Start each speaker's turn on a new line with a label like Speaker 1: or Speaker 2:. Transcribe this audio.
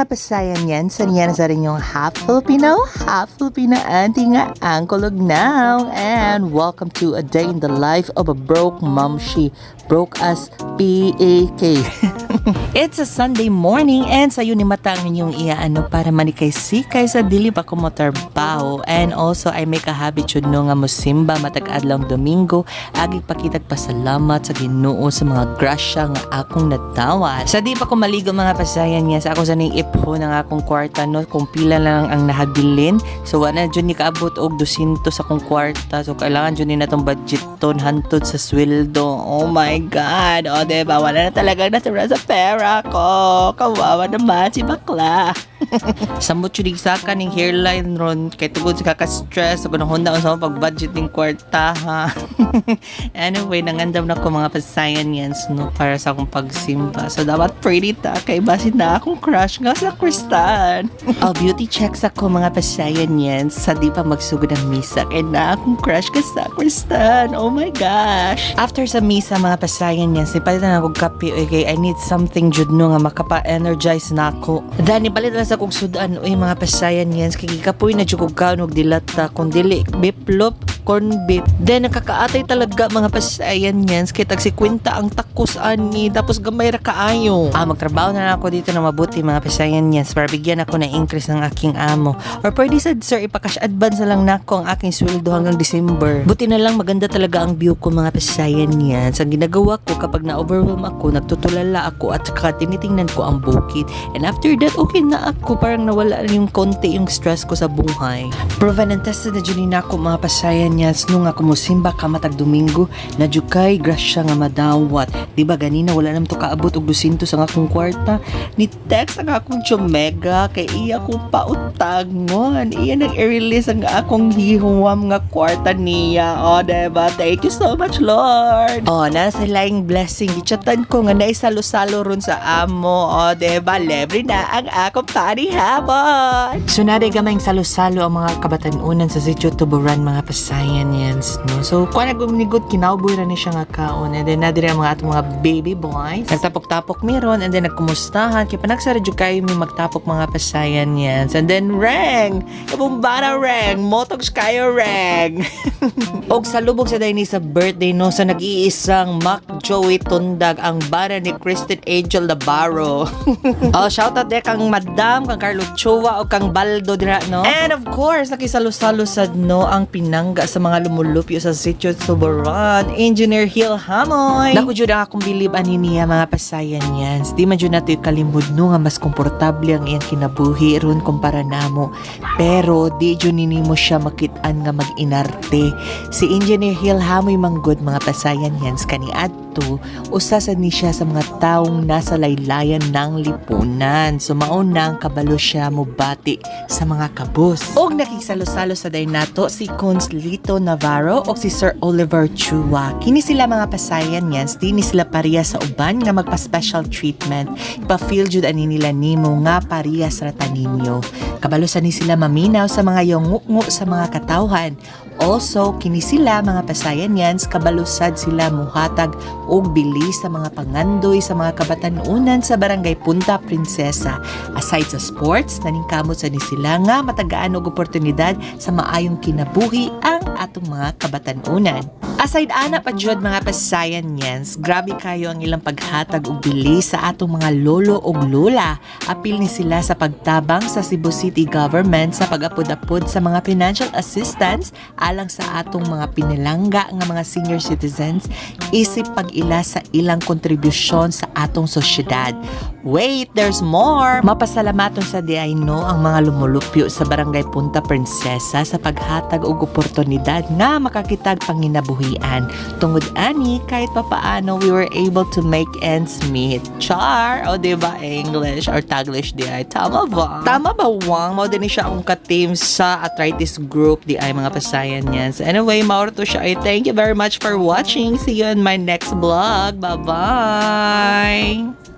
Speaker 1: mga pasayan yan, sa niyan sa rin yung half Filipino, half Filipino auntie nga ang kulog now. And welcome to a day in the life of a broke mom. She broke as P-A-K. It's a Sunday morning and sa ni mata ang inyong iaano para manikay-sikay sa dili pa ko motorbaho. And also, I make a habit yun no nga musimba matag adlang Domingo. Agi pakitag pasalamat sa ginoo sa mga grasya nga akong natawa. Sa di pa ko maligo mga pasayan niya sa ako sa ning ipo ng akong kwarta no kung pila lang ang nahabilin. So wala dyan ni kaabot og 200 sa akong kwarta. So kailangan dyan ni natong budget ton hantod sa sweldo. Oh my God. O diba wala na talaga natira sa pera ko. Kawawa naman si bakla. Samot yun sa kaning hairline ron kay tugod sa kaka-stress ako nang hunda sa pag-budget ng kwarta ha. anyway, nangandam na ko mga pasayan yan no, para sa akong pagsimba. So dapat pretty ta kay basin na akong crush nga sa Kristan. oh, beauty checks ako mga pasayan yan sa di pa magsugod ng misa kay na akong crush ka sa Kristan. Oh my gosh. After sa misa mga pasayan yan, sipalitan ako kape okay, I need something jud no nga makapa-energize na ako. Then ipalitan sa kong sudan oy mga pasayan yan. Kikikapoy na jud kog kaon og dilata kung dili biplop corn beef. Then nakakaatay talaga mga pasayan yan kay tag 50 ang takos ani tapos gamay ra kaayo. Ah magtrabaho na ako dito na mabuti mga pasayan yan para bigyan ako ng increase ng aking amo. Or pwede sad sir ipakash advance na lang nako ang aking sweldo hanggang December. Buti na lang maganda talaga ang view ko mga pasayan yan. Sa ginagawa ko kapag na-overwhelm ako, nagtutulala ako at saka tinitingnan ko ang bukid. And after that, okay na ako. Parang nawala na yung konti yung stress ko sa buhay. Proven and tested na dyan na ako mga pasayan yan. Nung ako musimba ka matag Domingo, na kay grasya nga madawat. Di ba ganina wala naman to kaabot og 200 ang akong kwarta. Ni text ang akong chomega kay iya ko pautangon. Iya nag i-release ang akong hihuwam nga kwarta niya. O, diba? Thank you so much, Lord. O, nasa laing blessing. Gichatan ko nga naisalo-salo ron sa amo. O, diba? Lebre na ang akong panihapon. So, naday gamayng salo-salo ang mga kabatanunan sa sitio Tuburan, mga pasayanyans. No? So, kung naguminigot, kinauboy ra ni siya nga kaon. And then, nadiri ang mga atong mga baby boys. Nagtapok-tapok meron. And then, nagkumustahan. Kaya panagsaradyo kayo may magtapok mga pasayanyans. And then, reng! Kabumbana reng! Motogs kayo reng! Og sa lubog sa dahil sa birthday no sa nag-iisang Mac Joey Tundag ang bara ni Kristen Angel Navarro. oh, shout out there kang Madam, kang Carlo Chua o kang Baldo dira no. And of course, nakisalo-salo sad no ang pinangga sa mga lumulupyo sa sitio Soboran, Engineer Hill Hamoy. Naku ang akong bilib ani niya mga pasayan yan. Di man jud nato kalimod no nga mas komportable ang iyang kinabuhi ron kumpara namo. Pero di jud nini mo siya makitaan nga mag-inarte. Si Engineer Hill Hamoy manggod mga pasayan yan kani adto usa sad ni siya sa mga taong nasa laylayan ng lipunan. So maon ang kabalo siya mubati sa mga kabus. Og nakisalo-salo sa day nato si Cons Lito Navarro o si Sir Oliver Chua. Kini sila mga pasayan yan, di ni sila pareha sa uban nga magpa-special treatment. Ipa-feel jud ani nila nimo nga pareha sa rata ninyo. Kabalo sa ni sila maminaw sa mga yongu sa mga katawhan. Also, kini sila mga pasayanyans kabalusad sila muhatag og bilis sa mga pangandoy sa mga kabatanunan sa barangay Punta Prinsesa. Aside sa sports, naningkamot sa ni sila nga matagaan og oportunidad sa maayong kinabuhi ang atong mga kabatanunan. Aside ana pa jud mga pasayanyans, grabe kayo ang ilang paghatag og bilis sa atong mga lolo og lola. Apil ni sila sa pagtabang sa Cebu City Government sa pag-apod-apod sa mga financial assistance alang sa atong mga pinilangga nga mga senior citizens isip pag-ila sa ilang kontribusyon sa atong sosyedad. Wait, there's more! Mapasalamaton sa DI no ang mga lumulupyo sa Barangay Punta Prinsesa sa paghatag og oportunidad nga makakitag panginabuhian. Tungod ani, kahit papaano we were able to make ends meet. Char! O diba English or Taglish di ay? Tama ba? Tama ba, Wang? Mo din siya akong ka-team sa arthritis group di ay mga pasayan yan. So anyway, mauro to siya ay thank you very much for watching. See you in my next vlog. Bye-bye!